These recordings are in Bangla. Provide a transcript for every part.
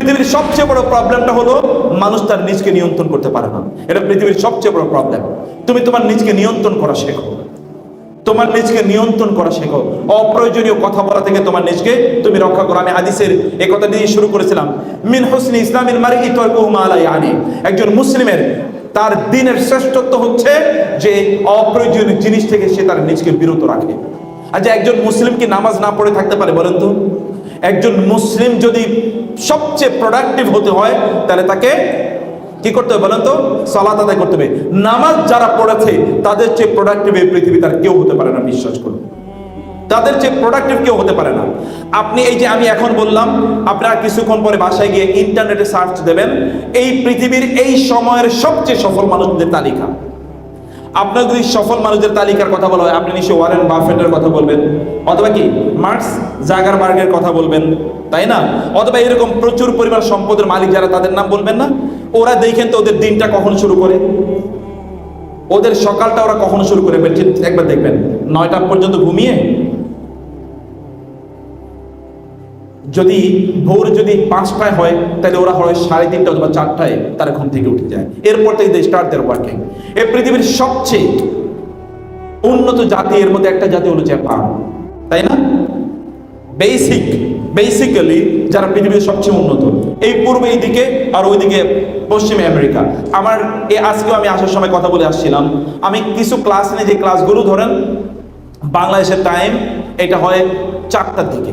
পৃথিবীর সবচেয়ে বড় প্রবলেমটা হলো মানুষ তার নিজকে নিয়ন্ত্রণ করতে পারে না। এটা পৃথিবীর সবচেয়ে বড় প্রবলেম তুমি তোমার নিজকে নিয়ন্ত্রণ করা শেখো। তোমার নিজকে নিয়ন্ত্রণ করা শেখো। অপ্রয়োজনীয় কথা বলা থেকে তোমার নিজকে তুমি রক্ষা করো। আমি হাদিসের এই কথা দিয়ে শুরু করেছিলাম। মিন হোসনি ইসলামের মারি ইতর্কুমালাই আনি একজন মুসলিমের তার দিনের শ্রেষ্ঠত্ব হচ্ছে যে অপ্রয়োজনীয় জিনিস থেকে সে তার নিজকে বিরত রাখে। আচ্ছা একজন মুসলিম কি নামাজ না পড়ে থাকতে পারে বলেন তো? একজন মুসলিম যদি সবচেয়ে প্রোডাক্টিভ হতে হয়, তাহলে তাকে কি করতে হবে বলেন তো সালাত আদায় করতে হবে। নামাজ যারা পড়েছে, তাদের চেয়ে প্রোডাক্টিভ এই পৃথিবীতে আর কেউ হতে পারে না, বিশ্বাস করুন। তাদের চেয়ে প্রোডাক্টিভ কেউ হতে পারে না। আপনি এই যে আমি এখন বললাম, আপনারা কিছুক্ষণ পরে বাসায় গিয়ে ইন্টারনেটে সার্চ দেবেন, এই পৃথিবীর এই সময়ের সবচেয়ে সফল মানুষদের তালিকা। আপনার যদি সফল মানুষদের তালিকার কথা বলা হয়, আপনি নিশ্চয়ই ওয়ারেন বাফেটের কথা বলবেন, অথবা কি মার্কস জাগার মার্গের কথা বলবেন, তাই না? অথবা এরকম প্রচুর পরিমাণ সম্পদের মালিক যারা তাদের নাম বলবেন না, ওরা দেখেন তো ওদের দিনটা কখন শুরু করে। ওদের সকালটা ওরা কখন শুরু করে, একবার দেখবেন। নয়টা পর্যন্ত ঘুমিয়ে যদি ভোর যদি পাঁচটায় হয়, তাহলে ওরা হয় সাড়ে তিনটা অথবা চারটায় তারা ঘুম থেকে উঠে যায়। এরপর থেকে স্টার্ট দেয়ার ওয়ার্কিং এই পৃথিবীর সবচেয়ে উন্নত জাতি, এর মধ্যে একটা জাতি হলো জাপান। তাই না? বেসিক বেসিক্যালি যারা পৃথিবীর সবচেয়ে উন্নত। এই পূর্বে এইদিকে আর ওইদিকে পশ্চিমে আমেরিকা। আমার এ আজকেও আমি আসার সময় কথা বলে আসছিলাম। আমি কিছু ক্লাস নিয়ে যে ক্লাসগুলো ধরেন, বাংলাদেশের টাইম এটা হয় চারটার দিকে।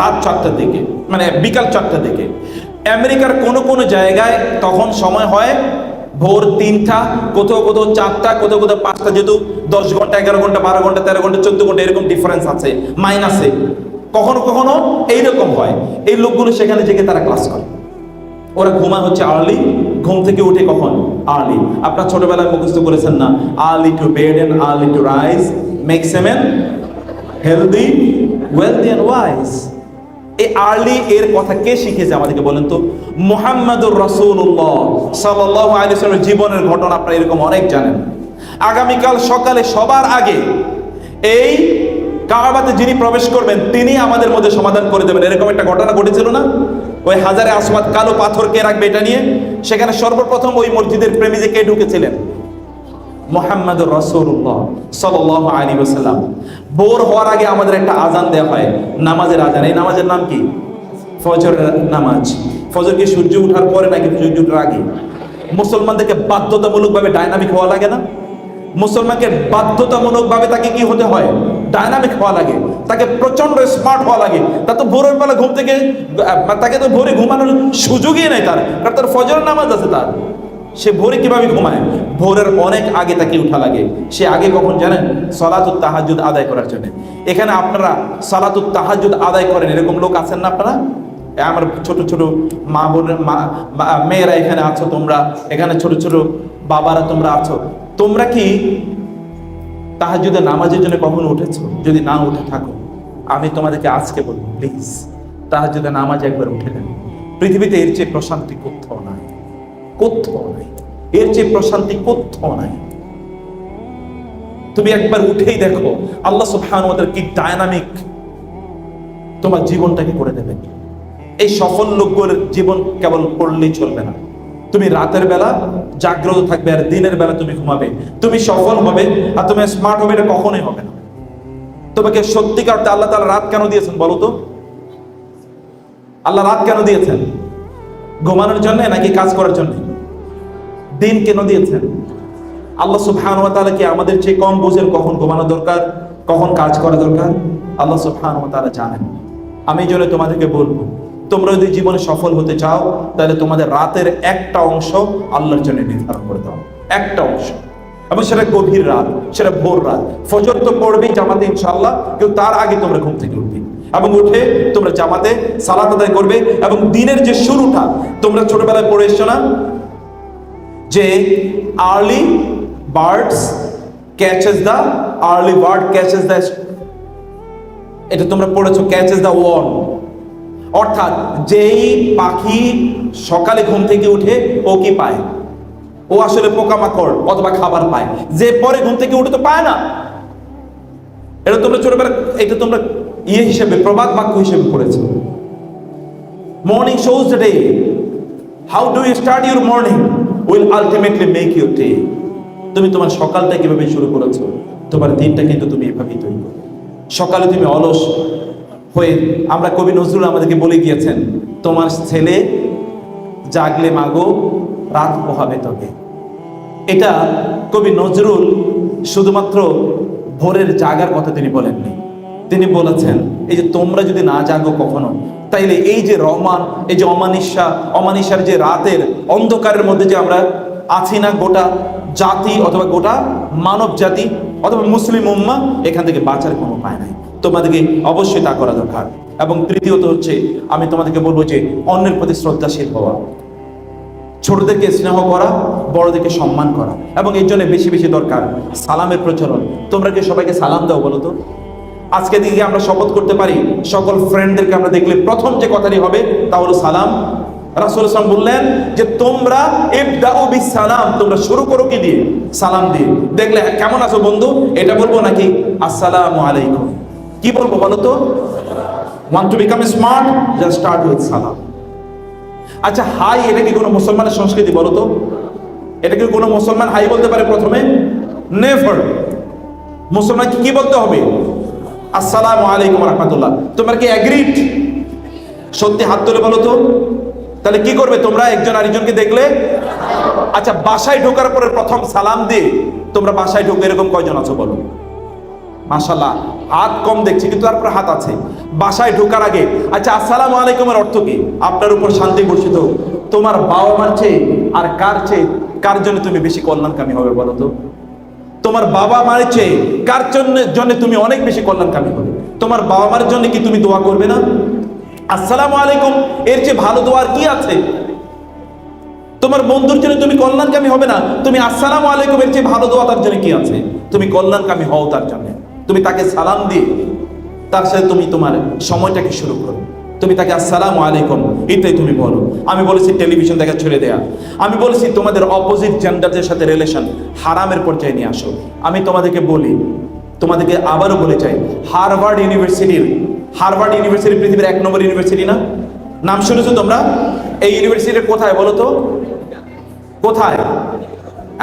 রাত চারটার দিকে মানে বিকাল চারটার দিকে। আমেরিকার কোনো কোনো জায়গায় তখন সময় হয় ভোর তিনটা, কোথাও কোথাও চারটা, কোথাও কোথাও পাঁচটা, যেহেতু দশ ঘণ্টা, এগারো ঘণ্টা, বারো ঘণ্টা, তেরো ঘণ্টা, চোদ্দ ঘণ্টা, এরকম ডিফারেন্স আছে মাইনাসে কখনো কখনো এইরকম হয়, এই লোকগুলো সেখানে জেগে তারা ক্লাস করে। ওরা ঘুমা হচ্ছে আর্লি ঘুম থেকে উঠে কখন? আর্লি আপনার ছোটবেলায় মুখস্থ করেছেন না early to bed and early to rise make a man healthy wealthy and wise এই আর্লি এর কথা কে শিখেছে আমাদেরকে বলেন তো? মোহাম্মদুর রসুল্লাহ সাল্লাহ আলিয়াল্লামের জীবনের ঘটনা আপনারা এরকম অনেক জানেন। আগামীকাল সকালে সবার আগে এই কাবাতে যিনি প্রবেশ করবেন, তিনি আমাদের মধ্যে সমাধান করে দেবেন। এরকম একটা ঘটনা ঘটেছিল না? ওই হাজারে আসমাত কালো পাথর কে রাখবে এটা নিয়ে। সেখানে সর্বপ্রথম ওই মসজিদের প্রেমিজে কে ঢুকেছিলেন? মোহাম্মদ রসুল্লাহ সাল্লাহ আলী ওসাল্লাম বোর হওয়ার আগে আমাদের একটা আজান দেওয়া হয়, নামাজের আজান এই নামাজের নাম কি? ফজরের নামাজ। ফজর কি সূর্য উঠার পরে নাকি সূর্য উঠার আগে? মুসলমানদেরকে বাধ্যতামূলকভাবে ডাইনামিক হওয়া লাগে না? মুসলমানকে বাধ্যতামূলকভাবে তাকে কি হতে হয়? ডাইনামিক হওয়া লাগে। তাকে প্রচণ্ড স্মার্ট হওয়া লাগে। তা তো ভোরের বেলা ঘুম থেকে তাকে তো ভোরে ঘুমানোর সুযোগই নেই তার, কারণ তার ফজরের নামাজ আছে তার। সে ভোরে কীভাবে ঘুমায়? ভোরের অনেক আগে তাকে উঠা লাগে। সে আগে কখন জানেন? সলাতুত তাহাজুদ আদায় করার জন্য। এখানে আপনারা সলাতুত তাহাজুদ আদায় করেন। এরকম লোক আছেন না আপনারা? আমার ছোট ছোট মা বোনের মা মেয়েরা এখানে আছো তোমরা। এখানে ছোট ছোট বাবারা তোমরা আছো। তোমরা কি তাহাজুদের নামাজের জন্য কখনো উঠেছো? যদি না উঠে থাকো, আমি তোমাদেরকে আজকে বলব প্লিজ তাহাজুদের নামাজ একবার উঠে নেন। পৃথিবীতে এর চেয়ে প্রশান্তি কোথাও কোথাও নাই। এর প্রশান্তি কোথাও নাই। তুমি একবার উঠেই দেখো, আল্লাহ কি ডায়নামিক তোমার জীবনটাকে করে দেবে এই সফল জীবন কেবল পড়লেই চলবে না। তুমি রাতের বেলা জাগ্রত থাকবে আর দিনের বেলা তুমি ঘুমাবে। তুমি সফল হবে আর তুমি স্মার্ট হবে এটা কখনোই হবে না। তোমাকে সত্যিকার আল্লাহ তাআলা রাত কেন দিয়েছেন বলো তো? আল্লাহ রাত কেন দিয়েছেন? ঘুমানোর জন্য নাকি কাজ করার জন্য? দিন কেন দিয়েছেন আল্লাহ সুবহানাহু ওয়া কি আমাদের চেয়ে কম বুঝেন কখন ঘুমানো দরকার, কখন কাজ করা দরকার? আল্লাহ সুবহানাহু ওয়া তাআলা জানেন। আমি জন্য তোমাদেরকে বলব, তোমরা যদি জীবনে সফল হতে চাও, তাহলে তোমাদের রাতের একটা অংশ আল্লাহর জন্য নির্ধারণ করে দাও। একটা অংশ। এবং সেটা গভীর রাত, সেটা ভোর রাত। ফজর তো পড়বেই জামাতে ইনশাল্লাহ কিন্তু তার আগে তোমরা ঘুম থেকে উঠবে। এবং উঠে তোমরা জামাতে সালাত আদায় করবে এবং দিনের যে শুরুটা, তোমরা ছোটবেলায় পড়ে এসছো না? যে early birds catches the early bird catches the এটা তোমরা পড়েছো ক্যাচেস দ্য ওয়ার্ম অর্থাৎ যেই পাখি সকালে ঘুম থেকে উঠে ও কি পায়? ও আসলে পোকামাকড় অথবা খাবার পায়। যে পরে ঘুম থেকে উঠে তো পায় না। এটা তোমরা ছোটবেলা, এটা তোমরা ইয়ে হিসেবে, প্রবাদ বাক্য হিসেবে পড়েছো। Morning shows day how do you start your morning will ultimately make your day তুমি তোমার সকালটা কীভাবে শুরু করেছ? তোমার দিনটা কিন্তু তুমি এভাবেই তৈরি করো। সকালে তুমি অলস হয়ে, আমরা কবি নজরুল আমাদেরকে বলে গিয়েছেন, তোমার ছেলে জাগলে মাগো, রাত পোহাবে তোকে। এটা কবি নজরুল শুধুমাত্র ভোরের জাগার কথা তিনি বলেননি। তিনি বলেছেন, এই যে তোমরা যদি না জাগো কখনো তাইলে এই যে রহমান, এই যে অমানিসা অমানিসার যে রাতের অন্ধকারের মধ্যে যে আমরা আছি না, গোটা জাতি অথবা গোটা মানব জাতি অথবা মুসলিম উম্মা, এখান থেকে বাঁচার কোনো উপায় নাই। তোমাদেরকে অবশ্যই তা করা দরকার। এবং তৃতীয়ত হচ্ছে, আমি তোমাদেরকে বলব যে অন্যের প্রতি শ্রদ্ধাশীল হওয়া। ছোটদেরকে স্নেহ করা, বড়দেরকে সম্মান করা। এবং এর জন্য বেশি বেশি দরকার সালামের প্রচলন। তোমরা কি সবাইকে সালাম দাও বলো তো? আজকে দিকে আমরা শপথ করতে পারি, সকল ফ্রেন্ডদেরকে আমরা দেখলে প্রথম যে কথাটি হবে, তা হলো সালাম। রাসুল ইসলাম বললেন যে, তোমরা ইবদাউ বিস সালাম তোমরা শুরু করো কি দিয়ে? সালাম দিয়ে। দেখলে কেমন আছো বন্ধু? এটা বলব নাকি? আসসালামু আলাইকুম। কি বলব বলো তো? Want to become smart just start with সালাম আচ্ছা হাই, এটা কি কোনো মুসলমানের সংস্কৃতি বলো তো? এটা কি কোনো মুসলমান হাই বলতে পারে প্রথমে? নেভার মুসলমান কি কি বলতে হবে? আসসালামু আলাইকুম রহমতুল্লাহ। তোমরা কি অ্যাগ্রিড সত্যি হাত তুলে বলো তো। তাহলে কি করবে তোমরা? একজন আরেকজনকে দেখলে? আচ্ছা বাসায় ঢোকার পরে প্রথম সালাম দিয়ে তোমরা বাসায় ঢুকে এরকম কয়জন আছো বলো? মাশাল্লাহ হাত কম দেখছি, কিন্তু তারপরে হাত আছে। বাসায় ঢোকার আগে। আচ্ছা আসসালামু আলাইকুমের অর্থ কি? আপনার উপর শান্তি বর্ষিত তোমার বাবা মার চেয়ে আর কার চেয়ে, কার জন্য তুমি বেশি কল্যাণকামী হবে বলো তো? তোমার বাবা মার চেয়ে কার জন্য তুমি অনেক বেশি কল্যাণকামী হবে? তোমার বাবা মার জন্য কি তুমি দোয়া করবে না? আসসালামু আলাইকুম, এর চেয়ে ভালো দোয়ার কি আছে? তোমার বন্ধুর জন্য তুমি কল্যাণকামী হবে না। তুমি আসসালামু আলাইকুম, এর চেয়ে ভালো দোয়া তার জন্য কি আছে? তুমি কল্যাণকামী হও তার জন্য। তুমি তাকে সালাম দিয়ে তার সাথে তুমি তোমার সময়টাকে শুরু করো। তুমি তাকে আসসালামু আলাইকুম, এটাই তুমি বলো। আমি বলেছি টেলিভিশন দেখা ছেড়ে দেয়া। আমি বলেছি তোমাদের অপোজিট জেন্ডারদের সাথে রিলেশন হারামের পর্যায়ে নিয়ে আসো। আমি তোমাদেরকে বলি, তোমাদেরকে আবারও বলে চাই হারভার্ড ইউনিভার্সিটির, হারভার্ড ইউনিভার্সিটি পৃথিবীর এক নম্বর ইউনিভার্সিটি না? নাম শুনেছো তোমরা? এই ইউনিভার্সিটি কোথায় বলো তো? কোথায়?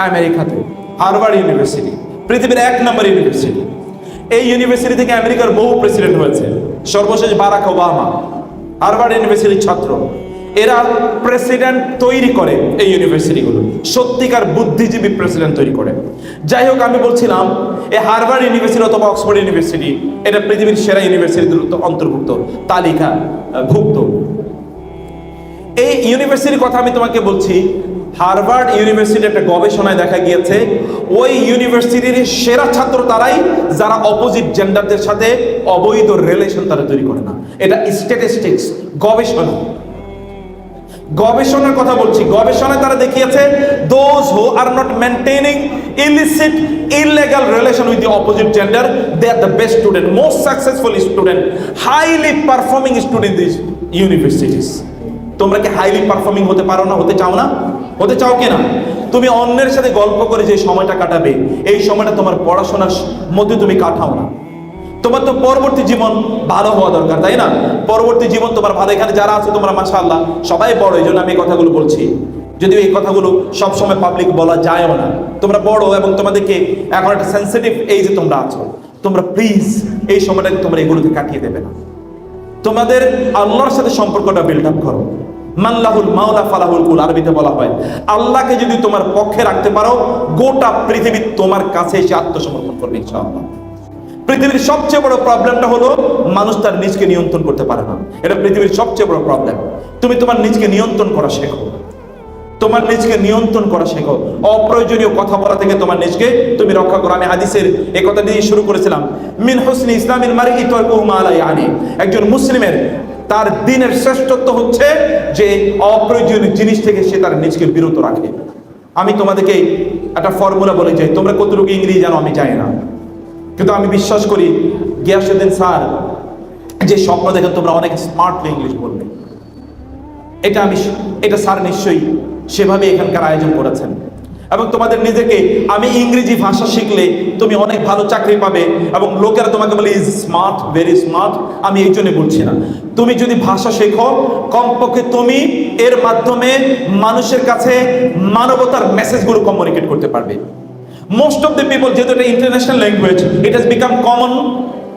আমেরিকাতে, হার্ভার্ড ইউনিভার্সিটি, পৃথিবীর এক নম্বর ইউনিভার্সিটি। এই ইউনিভার্সিটি থেকে আমেরিকার বহু প্রেসিডেন্ট হয়েছে। সর্বশেষ বারাক ওবামা। হার্ভার্ড ইউনিভার্সিটির ছাত্র। এরা প্রেসিডেন্ট তৈরি করে এই ইউনিভার্সিটিগুলো। সত্যিকার বুদ্ধিজীবী প্রেসিডেন্ট তৈরি করে। যাই হোক, আমি বলছিলাম এই হার্ভার্ড ইউনিভার্সিটি অথবা অক্সফোর্ড ইউনিভার্সিটি, এটা পৃথিবীর সেরা ইউনিভার্সিটির অন্তর্ভুক্ত, তালিকা ভুক্ত। এই ইউনিভার্সিটির কথা আমি তোমাকে বলছি, হার্ভার্ড ইউনিভার্সিটি একটা গবেষণায় দেখা গিয়েছে, ওই ইউনিভার্সিটির সেরা ছাত্র তারাই, যারা অপোজিট জেন্ডারদের সাথে অবৈধ রিলেশন তারা তৈরি করে না। এটা স্ট্যাটিস্টিক্স গবেষণা। গবেষণার কথা বলছি। গবেষণায় তারা দেখিয়েছে those who are not maintaining illicit illegal relation with the opposite gender they are the best student most successful student highly performing student this universities তোমরা কি হাইলি পারফর্মিং হতে পারো না? হতে চাও না? হতে চাও কিনা তুমি অন্যের সাথে গল্প করে যে সময়টা কাটাবে, এই সময়টা তোমার পড়াশোনার মধ্যে তুমি কাটাও না। তোমার তো পরবর্তী জীবন ভালো হওয়া দরকার, তাই না? পরবর্তী জীবন তোমার ভালো। এখানে যারা আছে তোমরা, মাশাআল্লাহ, সবাই বড়, এই জন্য আমি এই কথাগুলো বলছি। যদিও এই কথাগুলো সবসময় পাবলিক বলা যায়ও না। তোমরা বড় এবং তোমাদেরকে এখন একটা সেন্সিটিভ এই যে তোমরা আছো। তোমরা প্লিজ এই সময়টাকে তোমরা এগুলোকে কাটিয়ে দেবে না। তোমাদের আল্লাহর সাথে সম্পর্কটা বিল্ড আপ করো। মাল্লাহুল মাওলা ফালাহুল কুল, আরবিতে বলা হয়। আল্লাহকে যদি তোমার পক্ষে রাখতে পারো, গোটা পৃথিবী তোমার কাছে এসে আত্মসমর্পণ করবে, ইনশাআল্লাহ। পৃথিবীর সবচেয়ে বড় প্রবলেমটা হলো মানুষ তার নিজকে নিয়ন্ত্রণ করতে পারে না। এটা পৃথিবীর সবচেয়ে বড় প্রবলেম তুমি তোমার নিজকে নিয়ন্ত্রণ করা শেখো। তোমার নিজকে নিয়ন্ত্রণ করা শেখো। অপ্রয়োজনীয় কথা বলা থেকে তোমার নিজকে তুমি রক্ষা করো। আমি হাদিসের এই কথা দিয়ে শুরু করেছিলাম। মিন হোসনি ইসলামের মারি আলাই আনি একজন মুসলিমের তার দিনের শ্রেষ্ঠত্ব হচ্ছে যে অপ্রয়োজনীয় জিনিস থেকে সে তার নিজকে বিরত রাখে। আমি তোমাদেরকে একটা ফর্মুলা বলে যাই। তোমরা কতটুকু ইংরেজি জানো আমি জানি না। কিন্তু আমি বিশ্বাস করি গিয়াসুদ্দিন স্যার, যে স্বপ্ন দেখেন, তোমরা অনেক স্মার্টলি ইংলিশ বলবে। এটা আমি এটা স্যার নিশ্চয়ই সেভাবে এখানকার আয়োজন করেছেন। এবং তোমাদের নিজেকে, আমি ইংরেজি ভাষা শিখলে তুমি অনেক ভালো চাকরি পাবে এবং লোকেরা তোমাকে বলে ইজ স্মার্ট ভেরি স্মার্ট আমি এই জন্য বলছি না। তুমি যদি ভাষা শেখো, কমপক্ষে তুমি এর মাধ্যমে মানুষের কাছে মানবতার মেসেজগুলো কমিউনিকেট করতে পারবে। মোস্ট অফ দ্য পিপল যেহেতু এটা international language it has become common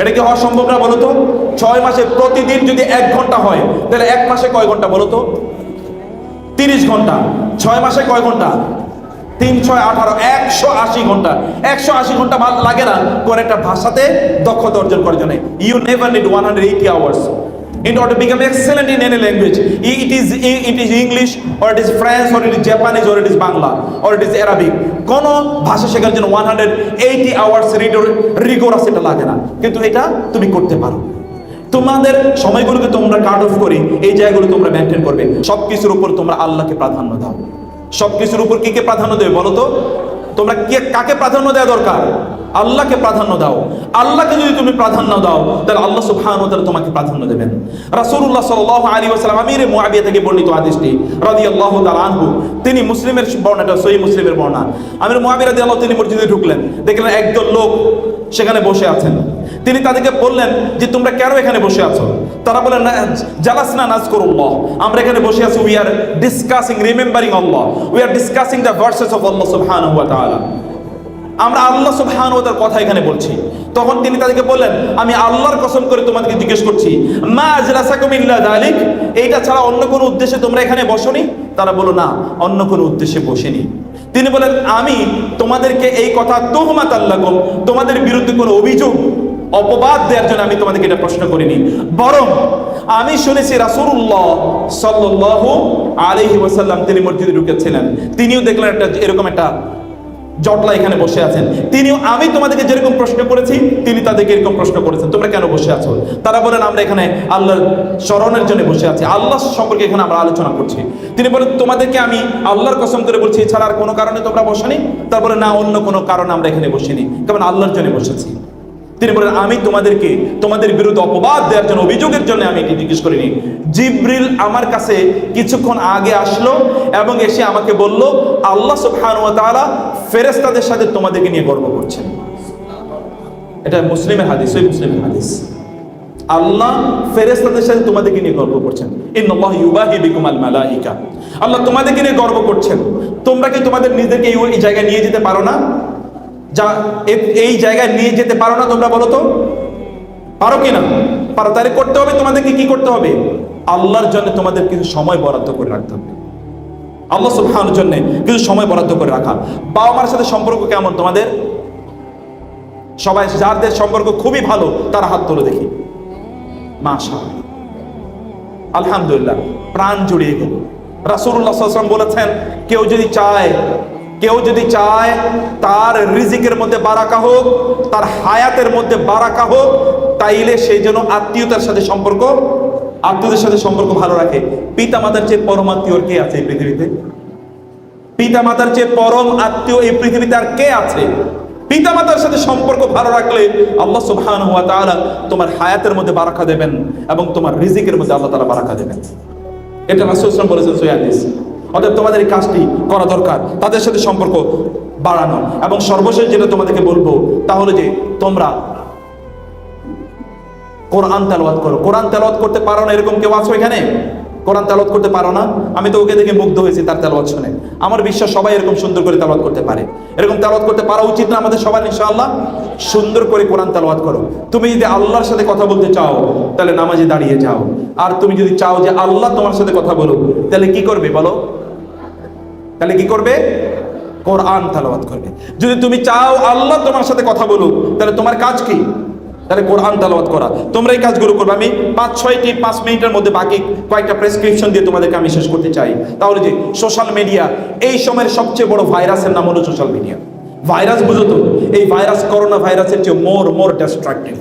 এটা কি হওয়া সম্ভব না বলতো? ছয় মাসে প্রতিদিন যদি এক ঘণ্টা হয়, তাহলে এক মাসে কয় ঘণ্টা বলো তো তিরিশ ঘণ্টা। ছয় মাসে কয় ঘণ্টা? তিন, ছয়, আঠারো, একশো আশি ঘণ্টা। একশো আশি ঘণ্টা লাগে না কোন একটা ভাষাতে দক্ষতা অর্জন করার জন্য। You never need one hundred eighty hours in order to become excellent in any language. It is it is english, or it is french or it is japanese, or it is bangla, or it is arabic. কোন ভাষা শেখার জন্য 180 আওয়ার্স রিগোরাস এটা লাগে না। কিন্তু এটা তুমি করতে পারো। তোমাদের সময়গুলোকে তোমরা কাট অফ করে এই জায়গাগুলো তোমরা মেনটেন করবে। সব কিছুর উপর তোমরা আল্লাহকে প্রাধান্য দাও। সব কিছুর উপর কি কে প্রাধান্য দেবে বলো তো? তোমরা কে কাকে প্রাধান্য দেওয়া দরকার? আল্লাহকে প্রাধান্য দাও। আল্লাহকে যদি তুমি প্রাধান্য দাও, তাহলে আল্লাহ তাআলা তোমাকে প্রাধান্য দেবেন। রাসূলুল্লাহ সাল্লাল্লাহু আলাইহি ওয়াসাল্লাম, আমিরে মুআবিয়া থেকে বর্ণিত হাদিসটি রাদিয়াল্লাহু তাআলা আনহু, তিনি মুসলিমের বর্ণাটা সহিহ মুসলিমের বর্ণনা। আমির মুআবিয়া রাদিয়াল্লাহু তিনি মসজিদে ঢুকলেন, দেখলেন একদল লোক সেখানে বসে আছেন। তিনি তাদেরকে বললেন যে, তোমরা কেন এখানে বসে আছো? তারা বলেন না, জালাসনা নাজ করুল্লাহ আমরা এখানে বসে আছি we are discussing remembering Allah we are discussing the verses of Allah সুবহানাহু ওয়া তাআলা। আমরা আল্লাহ তাআলার কথা এখানে বলছি। তখন তিনি তাদেরকে বললেন, আমি আল্লাহর কসম করে তোমাদেরকে জিজ্ঞেস করছি, মা আজলাসাকুম ইল্লা যালিক? এইটা ছাড়া অন্য কোনো উদ্দেশ্যে তোমরা এখানে বসনি? তারা বলো না, অন্য কোনো উদ্দেশ্যে বসেনি। তিনি বলেন আমি তোমাদেরকে এই কথা তুহমাত আল্লাহকুম তোমাদের বিরুদ্ধে কোনো অভিযোগ, অপবাদ দেওয়ার জন্য আমি তোমাদেরকে এটা প্রশ্ন করিনি। বরং আমি শুনেছি রাসূলুল্লাহ সাল্লাল্লাহু আলাইহি ওয়াসাল্লাম তিনি মসজিদে ঢুকেছিলেন। তিনিও দেখলেন একটা এরকম একটা জটলা এখানে বসে আছেন। তিনিও, আমি তোমাদেরকে যেরকম প্রশ্ন করেছি, তিনি তাদেরকে এরকম প্রশ্ন করেছেন। তোমরা কেন বসে আছো? তারা বলেন, আমরা এখানে আল্লাহর স্মরণের জন্য বসে আছি। আল্লাহ সম্পর্কে এখানে আমরা আলোচনা করছি। তিনি বলেন, তোমাদেরকে আমি আল্লাহর কসম করে বলছি, এছাড়া আর কোনো কারণে তোমরা বসেনি? তারপরে না, অন্য কোনো কারণে আমরা এখানে বসিনি। কারণ আল্লাহর জন্য বসেছি। তিনি বলেন, আমি তোমাদেরকে তোমাদের বিরুদ্ধে অপবাদ দেওয়ার জন্য, অভিযোগের জন্য আমি এটি জিজ্ঞেস করিনি। জিব্রিল আমার কাছে কিছুক্ষণ আগে আসলো এবং এসে আমাকে বলল, আল্লাহ সুবহানাহু ওয়া তাআলা ফেরেশতাদের সাথে তোমাদেরকে নিয়ে গর্ব করছেন। এটা মুসলিমের হাদিস ওই মুসলিমের হাদিস। আল্লাহ ফেরেশতাদের সাথে তোমাদেরকে নিয়ে গর্ব করছেন। আল্লাহ তোমাদেরকে নিয়ে গর্ব করছেন। তোমরা কি তোমাদের নিজেকে এই জায়গায় নিয়ে যেতে পারো না? যা এই জায়গায় নিয়ে যেতে পারো না তোমরা বলো তো? পারো কি না? পারো, তাহলে করতে হবে, তোমাদেরকে কি করতে হবে? আল্লাহর জন্য তোমাদের কিছু সময় বরাদ্দ করে রাখতে হবে। আল্লাহ সুবহানের জন্য কিছু সময় বরাদ্দ করে রাখা। বাবা মার সাথে সম্পর্ক কেমন তোমাদের? সবাই যাদের সম্পর্ক খুবই ভালো, তারা হাত তুলে দেখি। মাশা আলহামদুলিল্লাহ, প্রাণ জুড়িয়ে গেল। ওয়াসাল্লাম বলেছেন, কেউ যদি চায় কেউ যদি চায় তার রিজিকের মধ্যে বারাকা হোক, তার হায়াতের মধ্যে বারাকা হোক, তাইলে সেই জন্য আত্মীয়তার সাথে সম্পর্ক, আত্মীয়দের সাথে সম্পর্ক ভালো রাখে। পিতা মাতার চেয়ে পরম আত্মীয় কে আছে এই পৃথিবীতে? পিতা মাতার চেয়ে পরম আত্মীয় এই পৃথিবীতে আর কে আছে? পিতা মাতার সাথে সম্পর্ক ভালো রাখলে আল্লাহ সুবহানাহু ওয়া তাআলা তোমার হায়াতের মধ্যে বারাকা দেবেন এবং তোমার রিজিকের মধ্যে আল্লাহ তাআলা বারাকা দেবেন। এটা রাসূল ওয়াসাল্লাম বলেছেন সহিহ হাদিস। অতএব তোমাদের এই কাজটি করা দরকার। তাদের সাথে সম্পর্ক বাড়ানো। এবং সর্বশেষ যেটা তোমাদেরকে বলব তাহলে যে তোমরা কোরআন তেলাওয়াত করো। কোরআন তেলাওয়াত করতে পারো না, এরকম কেউ আছো এখানে? কোরআন তেলাওয়াত করতে পারো না? আমি তো ওকে দেখে মুগ্ধ হয়েছি তার তেলাওয়াত শুনে। আমার বিশ্বাস সবাই এরকম সুন্দর করে তেলাওয়াত করতে পারে। এরকম তেলাওয়াত করতে পারা উচিত না আমাদের সবার, ইনশাআল্লাহ? সুন্দর করে কোরআন তেলাওয়াত করো। তুমি যদি আল্লাহর সাথে কথা বলতে চাও, তাহলে নামাজে দাঁড়িয়ে যাও। আর তুমি যদি চাও যে আল্লাহ তোমার সাথে কথা বলো তাহলে কি করবে বলো? তাহলে কি করবে? কোরআন তেলাওয়াত করবে। যদি তুমি চাও আল্লাহ তোমার সাথে কথা বলুক, তাহলে তোমার কাজ কি? তাহলে কোরআন তালাবাত করা। তোমরা এই কাজগুলো করবে। আমি পাঁচ, ছয়টি, পাঁচ মিনিটের মধ্যে বাকি কয়েকটা প্রেসক্রিপশন দিয়ে তোমাদেরকে আমি শেষ করতে চাই। তাহলে যে সোশ্যাল মিডিয়া এই সময়ের সবচেয়ে বড় ভাইরাসের নাম হলো সোশ্যাল মিডিয়া ভাইরাস বুঝো তো, এই ভাইরাস করোনা ভাইরাসের চেয়ে মোর মোর ডিস্ট্রাকটিভ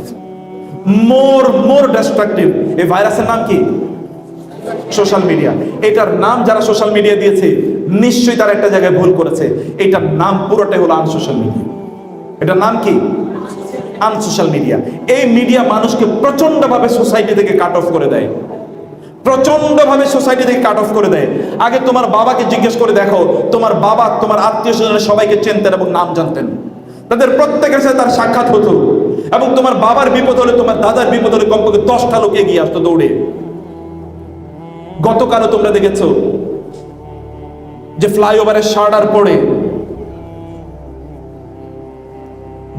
মোর মোর ডিস্ট্রাকটিভ এই ভাইরাসের নাম কি? সোশ্যাল মিডিয়া এটার নাম যারা সোশ্যাল মিডিয়া দিয়েছে নিশ্চয়ই তারা একটা জায়গায় ভুল করেছে। এটার নাম পুরোটাই হলো আনসোশ্যাল মিডিয়া এটার নাম কি? আনসোশ্যাল মিডিয়া এই মিডিয়া মানুষকে প্রচন্ডভাবে সোসাইটি থেকে কাট অফ করে দেয়। প্রচন্ডভাবে সোসাইটি থেকে কাট অফ করে দেয়। আগে তোমার বাবাকে জিজ্ঞেস করে দেখো, তোমার বাবা, তোমার আত্মীয় স্বজনের সবাইকে চিনতেন এবং নাম জানতেন। তাদের প্রত্যেকের সাথে তার সাক্ষাৎ হতো। এবং তোমার বাবার বিপদ হলে, তোমার দাদার বিপদ হলে কমপক্ষে দশটা লোক এগিয়ে আসতো দৌড়ে। গতকালও তোমরা দেখেছ যে ফ্লাইওভারের শার্ডার পড়ে,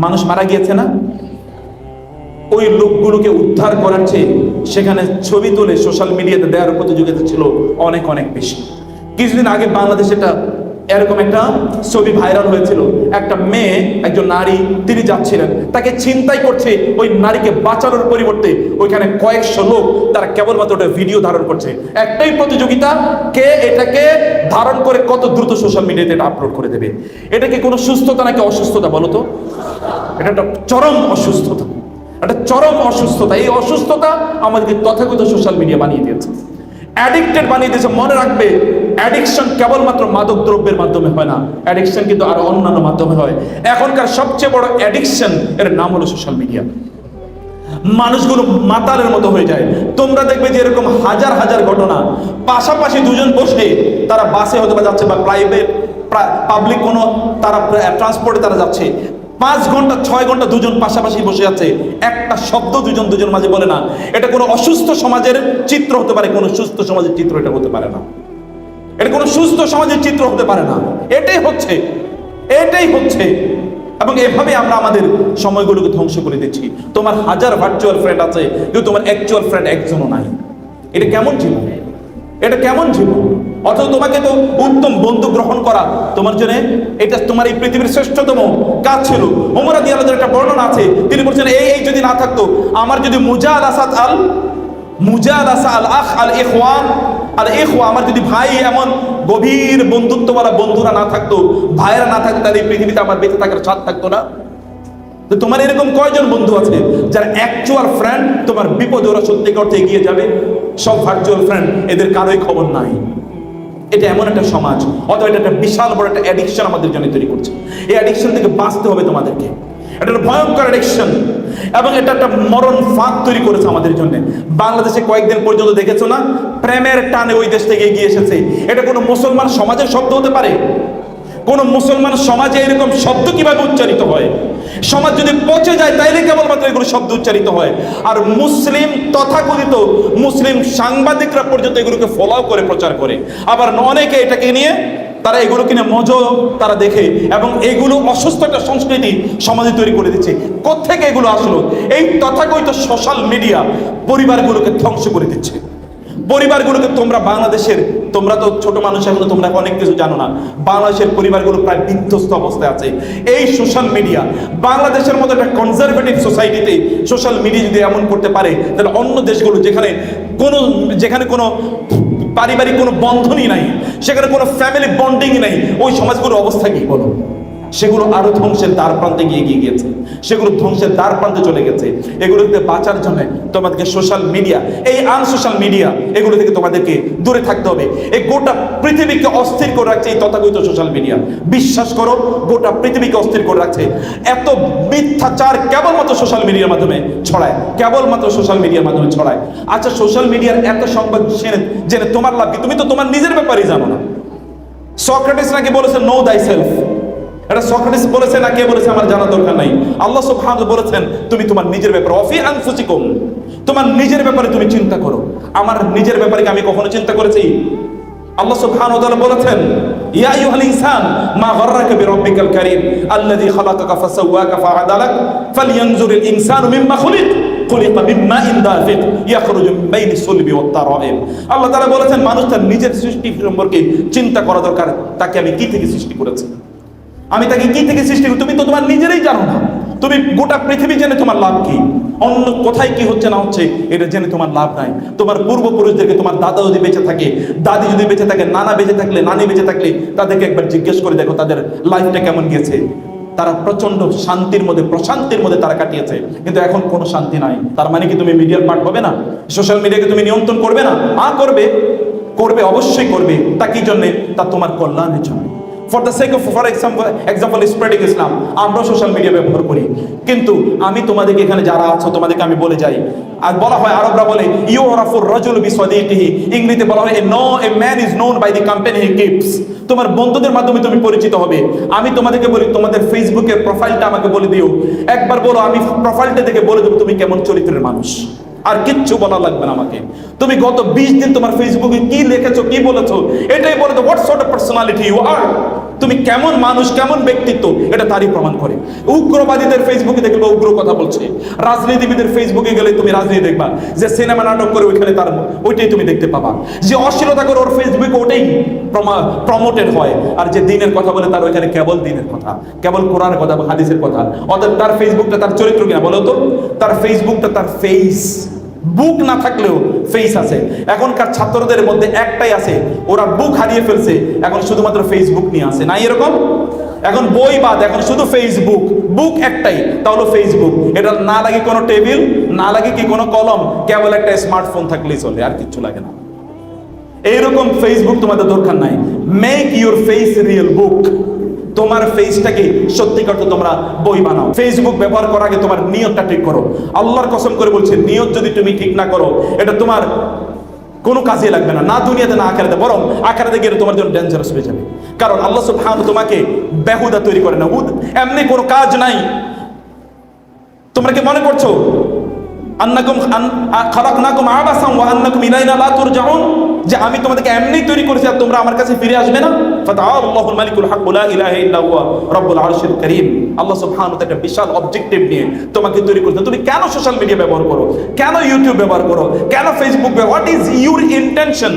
মানুষ মারা গিয়েছে না? ওই লোকগুলোকে উদ্ধার করার চেয়ে সেখানে ছবি তুলে সোশ্যাল মিডিয়াতে দেওয়ার প্রতিযোগিতা ছিল অনেক অনেক বেশি। কিছুদিন আগে বাংলাদেশ একটা এরকম একটা ছবি ভাইরাল হয়েছিল। একটা মেয়ে, একজন নারী, তিনি যাচ্ছিলেন। তাকে চিন্তাই করছে ওই নারীকে বাঁচানোর পরিবর্তে ওইখানে কয়েকশো লোক তারা কেবলমাত্র ওটা ভিডিও ধারণ করছে। একটাই প্রতিযোগিতা কে এটাকে ধারণ করে কত দ্রুত সোশ্যাল মিডিয়াতে এটা আপলোড করে দেবে। এটা কি কোনো সুস্থতা নাকি অসুস্থতা বলো তো? এটা একটা চরম অসুস্থতা। একটা চরম অসুস্থতা। এই অসুস্থতা আমাদেরকে তথাকথিত সোশ্যাল মিডিয়া বানিয়ে দিয়েছে। অ্যাডিক্টেড বানিয়ে দিয়েছে। মনে রাখবে অ্যাডিকশন কেবলমাত্র মাদক দ্রব্যের মাধ্যমে হয় না। অ্যাডিকশন কিন্তু আরও অন্যান্য মাধ্যমে হয়। এখনকার সবচেয়ে বড় অ্যাডিকশন এর নাম হলো সোশ্যাল মিডিয়া মানুষগুলো মাতালের মতো হয়ে যায়। তোমরা দেখবে যে এরকম হাজার হাজার ঘটনা। পাশাপাশি দুজন বসে তারা বাসে হতে যাচ্ছে বা প্রাইভেট পাবলিক কোনো তারা ট্রান্সপোর্টে তারা যাচ্ছে। পাঁচ ঘণ্টা, ছয় ঘণ্টা দুজন পাশাপাশি বসে আছে। একটা শব্দ দুজন দুজন মাঝে বলে না। এটা কোনো অসুস্থ সমাজের চিত্র হতে পারে, কোনো সুস্থ সমাজের চিত্র এটা হতে পারে না। এটা কোনো সুস্থ সমাজের চিত্র হতে পারে না। এটাই হচ্ছে এটাই হচ্ছে। এবং এভাবে আমরা আমাদের সময়গুলোকে ধ্বংস করে দিচ্ছি। তোমার হাজার ভার্চুয়াল ফ্রেন্ড আছে, কিন্তু তোমার অ্যাকচুয়াল ফ্রেন্ড একজনও নাই। এটা কেমন জীবন? এটা কেমন জীবন? অথচ তোমাকে তো উত্তম বন্ধু গ্রহণ করা, তোমার জন্য এটা তোমার এই পৃথিবীর শ্রেষ্ঠতম কাজ ছিল ওমরা দিয়ালদের একটা বর্ণনা আছে, তিনি বলছেন, এই এই যদি না থাকতো, আমার যদি মুজাদ আসাদ আল মুজাদ আসা আল আখ আল ইখওয়ান আর ইখওয়া, আমার যদি ভাই এমন গভীর বন্ধুত্বওয়ালা বন্ধুরা না থাকতো, ভাইয়েরা না থাকতো, তাহলে এই পৃথিবীতে আমার বেঁচে থাকার স্বাদ থাকতো না। তো তোমার এরকম কয়জন বন্ধু আছে, যারা অ্যাকচুয়াল ফ্রেন্ড তোমার বিপদে ওরা সত্যিকার অর্থে এগিয়ে যাবে? সব ভার্চুয়াল ফ্রেন্ড এদের কারোই খবর নাই। এটা এমন একটা সমাজ, অথবা এটা একটা বিশাল বড় একটা অ্যাডিকশন আমাদের জন্য তৈরি করছে। এই অ্যাডিকশন থেকে বাঁচতে হবে তোমাদেরকে। এটা ভয়ঙ্কর অ্যাডিকশন এবং এটা একটা মরণ ফাঁদ তৈরি করেছে আমাদের জন্য। বাংলাদেশে কয়েকদিন পর্যন্ত দেখেছ না? প্রেমের টানে ওই দেশ থেকে এগিয়ে এসেছে। এটা কোনো মুসলমান সমাজের শব্দ হতে পারে? কোন মুসলমান সমাজে এরকম শব্দ কীভাবে উচ্চারিত হয়? সমাজ যদি পচে যায়, তাইলে কেবলমাত্র এগুলো শব্দ উচ্চারিত হয়। আর মুসলিম তথাকথিত মুসলিম সাংবাদিকরা পর্যন্ত এগুলোকে ফলো করে, প্রচার করে। আবার অনেকে এটাকে নিয়ে তারা এগুলো কিনে মজো তারা দেখে এবং এগুলো অসুস্থ একটা সংস্কৃতি সমাজে তৈরি করে দিচ্ছে। কোথেকে এগুলো আসলো? এই তথাকথিত সোশ্যাল মিডিয়া পরিবারগুলোকে ধ্বংস করে দিচ্ছে। পরিবারগুলোকে তোমরা বাংলাদেশের, তোমরা তো ছোট মানুষ, এখনও তোমরা অনেক কিছু জানো না। বাংলাদেশের পরিবারগুলো প্রায় বিধ্বস্ত অবস্থায় আছে। এই সোশ্যাল মিডিয়া বাংলাদেশের মতো একটা কনজারভেটিভ সোসাইটিতে সোশ্যাল মিডিয়া যদি এমন করতে পারে, তাহলে অন্য দেশগুলো যেখানে কোনো যেখানে কোনো পারিবারিক কোনো বন্ধনই নাই সেখানে কোনো ফ্যামিলি বন্ডিং নাই ওই সমাজগুলোর অবস্থা কি বলো সেগুলো আরও ধ্বংসের দ্বার প্রান্তে গিয়ে গিয়ে গিয়েছে। সেগুলো ধ্বংসের দ্বার প্রান্তে চলে গেছে। এগুলো থেকে বাঁচার জন্য তোমাদেরকে সোশ্যাল মিডিয়া এই আনসোশ্যাল মিডিয়া এগুলো থেকে তোমাদেরকে দূরে থাকতে হবে। এই গোটা পৃথিবীকে অস্থির করে রাখছে এই তথাকথিত সোশ্যাল মিডিয়া বিশ্বাস করো, গোটা পৃথিবীকে অস্থির করে রাখছে। এত মিথ্যাচার কেবলমাত্র সোশ্যাল মিডিয়ার মাধ্যমে ছড়ায়, কেবলমাত্র সোশ্যাল মিডিয়ার মাধ্যমে ছড়ায়। আচ্ছা সোশ্যাল মিডিয়ার এত সংবাদ জেনে তোমার লাভ কি? তুমি তো তোমার নিজের ব্যাপারেই জানো না। সক্রেটিস নাকি বলেছে নো দাই সেলফ এটা সক্রেটিস বলেছে না কে বলেছে আমার জানা দরকার নাই? আল্লাহ সুবহানাহু বলেছেন, তুমি তোমার নিজের ব্যাপারে অফি আনফুসিকুম তোমার নিজের ব্যাপারে তুমি চিন্তা করো। আমার নিজের ব্যাপারে আমি কখনো চিন্তা করেছি? আল্লাহ তাআলা বলেছেন, ইয়া আইয়ুহাল ইনসান, মা গাররাকা বিরাব্বিকাল কারীম, আল্লাযী খালাকাকা ফাসাওয়াকা ফাআদালাক ফালইয়ানজুরিল ইনসানু মিম্মা খুলিক, খুলিকা মিন মাইন দাফিক, ইয়াখরুজু মিন বাইনি সুলবি ওয়াত তারাইব আল্লাহ তাআলা বলেছেন, মানুষ তার নিজের সৃষ্টি সম্পর্কে চিন্তা করা দরকার, তাকে আমি কি থেকে সৃষ্টি করেছি? আমি তাকে কি থেকে সৃষ্টি তুমি তো তোমার নিজেরই জানো না। তুমি গোটা পৃথিবী জেনে তোমার লাভ কি? অন্য কোথায় কি হচ্ছে না হচ্ছে, এটা জেনে তোমার লাভ নাই। তোমার পূর্বপুরুষদেরকে তোমার দাদা যদি বেঁচে থাকে, দাদি যদি বেঁচে থাকে, নানা বেঁচে থাকলে, নানি বেঁচে থাকলে, তাদেরকে একবার জিজ্ঞেস করে দেখো তাদের লাইফটা কেমন গেছে তারা প্রচণ্ড শান্তির মধ্যে, প্রশান্তির মধ্যে তারা কাটিয়েছে। কিন্তু এখন কোনো শান্তি নাই। তার মানে কি তুমি মিডিয়ার পার্ট হবে না? সোশ্যাল মিডিয়াকে তুমি নিয়ন্ত্রণ করবে না? আ করবে। করবে, অবশ্যই করবে। তা কি জন্যে? তা তোমার কল্যাণের জন্য। For the sake of for example example spreading Islam আমরা সোশ্যাল মিডিয়া ব্যবহার করি। কিন্তু আমি তোমাদেরকে এখানে যারা আছো, তোমাদেরকে আমি বলে যাই। আর বলা হয়, আরবরা বলে ইউ রাফুর রজুল বিসদিহি ইংরেজিতে বলা হয়, a no a man is known by the company he keeps তোমার বন্ধুদের মাধ্যমে তুমি পরিচিত হবে। আমি তোমাদেরকে বলি, তোমাদের ফেসবুকের প্রোফাইলটা আমাকে বলে দিও। একবার বলো, আমি প্রোফাইলটা দেখে বলে দেবো তুমি কেমন চরিত্রের মানুষ। আর কিচ্ছু বলা লাগবে না আমাকে। তুমি গত বিশ দিন তোমার ফেসবুকে কি লিখেছো, কি বলেছ? এটাই বলে what sort of personality you are তুমি কেমন মানুষ, কেমন ব্যক্তিত্ব, এটা তারই প্রমাণ করে। উগ্রবাদীদের ফেসবুকে দেখবে উগ্র কথা বলছে। রাজনীতিবিদের ফেসবুকে গেলে তুমি রাজনীতি দেখবা। যে সিনেমা নাটক করে ওইখানে তার ওইটাই তুমি দেখতে পাবা। যে অশ্লীলতা করে ওর ফেসবুকে ওটাই প্রমোটেড হয়। আর যে দিনের কথা বলে তার ওইখানে কেবল দিনের কথা। কেবল কোরআনের কথা হাদিসের কথা। অর্থাৎ তার ফেসবুকটা তার চরিত্র কিনা বলো তো? তার ফেসবুকটা তার ফেস বুক না থাকলেও ফেস আছে। এখনকার ছাত্রদের মধ্যে একটাই আছে, ওরা বুক হারিয়ে ফেলছে, এখন শুধুমাত্র ফেসবুক নিয়ে আসে নাই এরকম? এখন বই বাদ, এখন শুধু ফেসবুক বুক একটাই তা হলো ফেসবুক এটা না লাগে কোনো টেবিল, না লাগে কি কোনো কলম, কেবল একটা স্মার্টফোন থাকলেই চলে, আর কিচ্ছু লাগে না। এইরকম ফেসবুক তোমাদের দরকার নাই। Make your face real book তোমার ফেসটাকে সত্যিকার তো তোমরা বই বানাও। ফেসবুক ব্যবহার করার আগে তোমার নিয়তটা ঠিক করো। আল্লাহর কসম করে বলছে, নিয়ত যদি তুমি ঠিক না করো, এটা তোমার কোনো কাজে লাগবে না। না দুনিয়াতে, না আখারাতে, বরং আখারাতে গেলে তোমার জন্য ডেঞ্জারাস হয়ে যাবে। কারণ আল্লাহ সুবহান তোমাকে বেহুদা তৈরি করে না। হুদ এমনি কোনো কাজ নাই। তোমরা কি মনে করছ? আন্নাকুম খালাকনাকুম আবাসাম ওয়া আন্নাকুম ইলাইনা লা তুরজাউন? যে আমি তোমাদেরকে এমনি তৈরি করেছি আর তোমরা আমার কাছে ফিরে আসবে না। ফাতাআল্লাহুল মালিকুল হক, লা ইলাহা ইল্লা রব্বুল আরশিল কারীম। আল্লাহ সুবহানাহু একটা বিশাল অবজেক্টিভ নিয়ে তোমাকে তৈরি করেছে। তুমি কেন সোশ্যাল মিডিয়া ব্যবহার করো? কেন ইউটিউব ব্যবহার করো? কেন ফেসবুক ব্যবহার হোয়াট ইজ ইউর ইন্টেনশন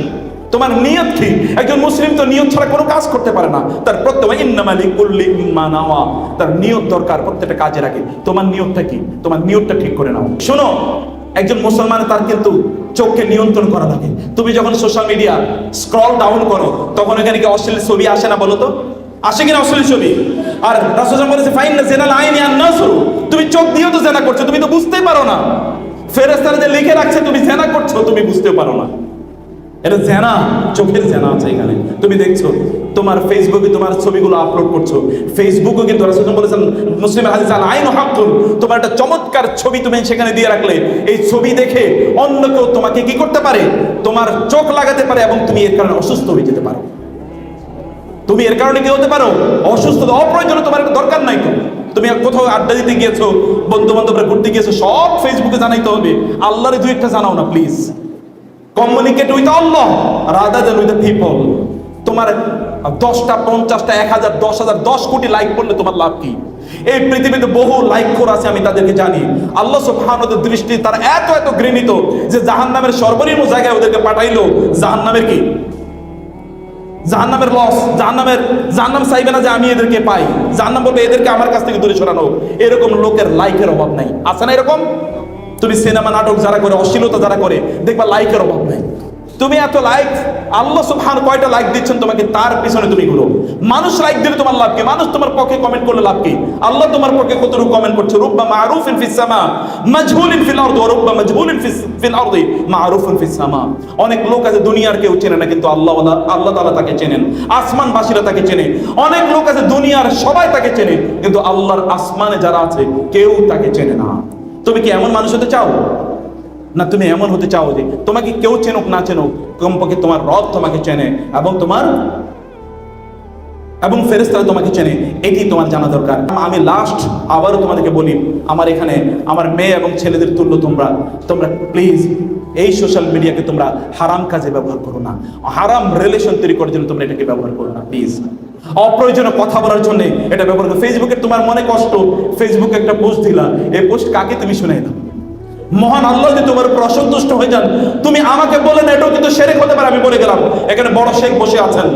তোমার নিয়ত কি? একজন মুসলিম তো নিয়ত ছাড়া কোনো কাজ করতে পারে না। তার প্রত্যেক ইন্নামালি কুল্লি ইম্মা তার নিয়ত দরকার প্রত্যেকটা কাজে রাখে তোমার নিয়তটা কি? তোমার নিয়তটা ঠিক করে নাও। শোনো, একজন মুসলমান তার কিন্তু চোখকে নিয়ন্ত্রণ করা থাকে। তুমি যখন সোশ্যাল মিডিয়া স্ক্রল ডাউন করো, তখন এখানে কি অশ্লীল ছবি আসে না বলো তো? আসে কিনা অশ্লীল ছবি? আর রাসূল বলেছে ফাইন না জেনাল আইনি আর শুরু তুমি চোখ দিয়েও তো জেনা করছ, তুমি তো বুঝতেই পারো না। ফেরেস্তারা যে লিখে রাখছে, তুমি জেনা করছ, তুমি বুঝতে পারো না। এটা জেনা, চোখের জেনা আছে এখানে। তুমি দেখছ, তোমার ফেসবুকে তোমার ছবিগুলো আপলোড করছ। ফেসবুকে কিন্তু রাসূল বলেছেন, মুসলিম হাদিস আল আইন হাক্কুন। তোমার একটা চমৎকার ছবি তুমি সেখানে দিয়ে রাখলে। এই ছবি দেখে অন্য কেউ তোমাকে কি করতে পারে? তোমার চোখ লাগাতে পারে এবং তুমি এর কারণে অসুস্থ হয়ে যেতে পারো। তুমি এর কারণে কি হতে পারো? অসুস্থতা অপ্রয়োজনে তোমার একটা দরকার নাই তো। তুমি কোথাও আড্ডা দিতে গিয়েছো বন্ধু বান্ধবরা ঘুরতে গিয়েছো, সব ফেসবুকে জানাইতে হবে। আল্লাহরে দুই একটা জানাও না please communicate with Allah rather than with the people তোমার দশটা, পঞ্চাশটা, এক হাজার, দশ হাজার, দশ কোটি লাইক করলে তোমার লাভ কি? এই পৃথিবীতে বহু লাইক করে আছে, আমি তাদেরকে জানি। আল্লাহ সুবহানাহুর দৃষ্টি তারা এত এত ঘৃণিত যে জাহান্নামের সর্বনিম্ন জায়গায় ওদেরকে পাঠাইলো। জাহান্নামের কি? জাহান্নামের লস জাহান্নামের, জাহান্নাম চাইবে না যে আমি এদেরকে পাই। জাহান্নাম বলবে, এদেরকে আমার কাছ থেকে দূরে সরানো এরকম লোকের লাইকের অভাব নাই। আছে না এরকম? তুমি সিনেমা, নাটক যারা করে, অশ্লীলতা যারা করে, দেখবা লাইকের অভাব তুমি এত লাইক আল্লাহ সুবহান কয়টা লাইক দিচ্ছেন তোমাকে, তার পিছনে তুমি ঘুরো। মানুষ লাইক দিলে তোমার লাভ কি? মানুষ তোমার পক্ষে কমেন্ট করলে লাভ কি? আল্লাহ তোমার পক্ষে কতটুকু কমেন্ট করছে? রুব্বা ফিস সামা, মাজহুলিন ফিল ফিস ফিল ফিস সামা। অনেক লোক আছে দুনিয়ার কেউ চেনে না, কিন্তু আল্লাহ আল্লাহ তাআলা তাকে চেনেন। আসমানবাসীরা তাকে চেনে। অনেক লোক আছে দুনিয়ার সবাই তাকে চেনে, কিন্তু আল্লাহর আসমানে যারা আছে, কেউ তাকে চেনে না। তুমি কি এমন মানুষ হতে চাও? না তুমি এমন হতে চাও যে তোমাকে কেউ চেনুক, না চেনুক, কমপক্ষে তোমার রব তোমাকে চেনে এবং তোমার এবং ফেরেস্তারা তোমাকে চেনে। এটি তোমার জানা দরকার। আমি লাস্ট আবারও তোমাদেরকে বলি, আমার এখানে আমার মেয়ে এবং ছেলেদের তুল্য তোমরা তোমরা প্লিজ এই সোশ্যাল মিডিয়াকে তোমরা হারাম কাজে ব্যবহার করো না। হারাম রিলেশন তৈরি করার জন্য তোমরা এটাকে ব্যবহার করো না প্লিজ অপ্রয়োজনীয় কথা বলার জন্য এটা ব্যবহার করো। ফেসবুকে তোমার মনে কষ্ট ফেসবুকে একটা পোস্ট দিলা, এই পোস্ট কাকে তুমি শুনে দাও মহান আল্লাহ যদি তোমার উপর অসন্তুষ্ট হয়ে যান, তুমি আমাকে বলে না, এটাও কিন্তু সেরেক হতে পারে, আমি বলে গেলাম। এখানে বড় শেখ বসে আছেন।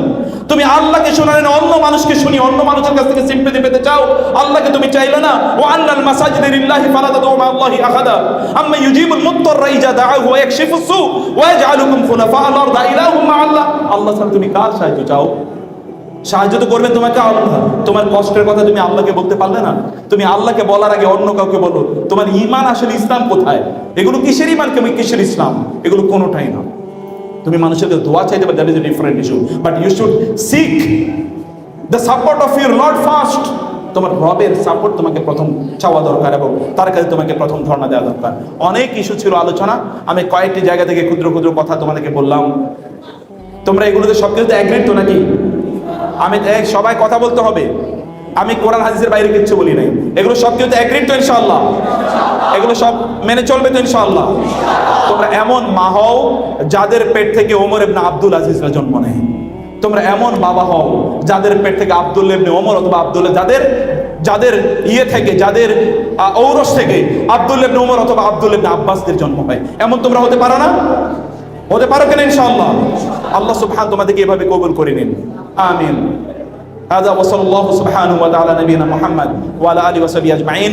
তুমি আল্লাহকে শোনালে না, অন্য মানুষকে শুনি, অন্য মানুষের কাছ থেকে সিম্পেতি পেতে চাও, আল্লাহকে তুমি চাইলে না, ও আন্নাল মাসাজিদ লিল্লাহি ফালা তাদউ মা আল্লাহি আহাদা আম্মা ইউজিবুল মুত্তাররা ইজা দাআহু ওয়া ইয়াকশিফু সু, ওয়া ইয়াজআলুকুম খুলাফা আল আরদ ইলাহুম মা আল্লাহ আল্লাহ ছাড়া তুমি কার সাহায্য চাও? সাহায্য তো করবেন তোমাকে আল্লাহ। তোমার কষ্টের কথা তুমি আল্লাহকে বলতে পারলে না। তুমি আল্লাহকে বলার আগে অন্য কাউকে বলো, তোমার ইমান আসলে ইসলাম কোথায়? এগুলো কিসের ইমান কেমন কিসের ইসলাম? এগুলো কোনোটাই না। তুমি মানুষের দোয়া চাইতে পারো that is different issue but you should seek the support of your lord first তোমার রবের সাপোর্ট তোমাকে প্রথম চাওয়া দরকার এবং তার কাছে তোমাকে প্রথম ধর্ণা দেওয়া দরকার। অনেক ইস্যু ছিল আলোচনা। আমি কয়েকটি জায়গা থেকে ক্ষুদ্র ক্ষুদ্র কথা তোমাদেরকে বললাম। তোমরা এগুলোতে সব কিছুতে অ্যাগ্রিড তো নাকি? আমি সবাই কথা বলতে হবে। আমি কোরআন হাদিসের বাইরে কিচ্ছু বলি নাই। এগুলো সব কিছুতে অ্যাগ্রিড তো ইনশাআল্লাহ। এগুলো সব মেনে চলবে তো ইনশাল্লাহ তোমরা এমন মা হও যাদের পেট থেকে ওমর ইবনে আব্দুল আজিজরা জন্ম নেয়। তোমরা এমন বাবা হও যাদের পেট থেকে আব্দুল ওমর অথবা আব্দুল্লাহ যাদের যাদের ইয়ে থেকে, যাদের ঔরস থেকে আব্দুল ওমর অথবা আব্দুল আব্বাসদের জন্ম হয়। এমন তোমরা হতে পারো না? হতে পারো কেন ইনশাআল্লাহ আল্লাহ সুবহান তোমাদেরকে এভাবে কবুল করে নিন আমিন هذا وصلى الله سبحانه وتعالى نبينا محمد وعلى اله وصحبه اجمعين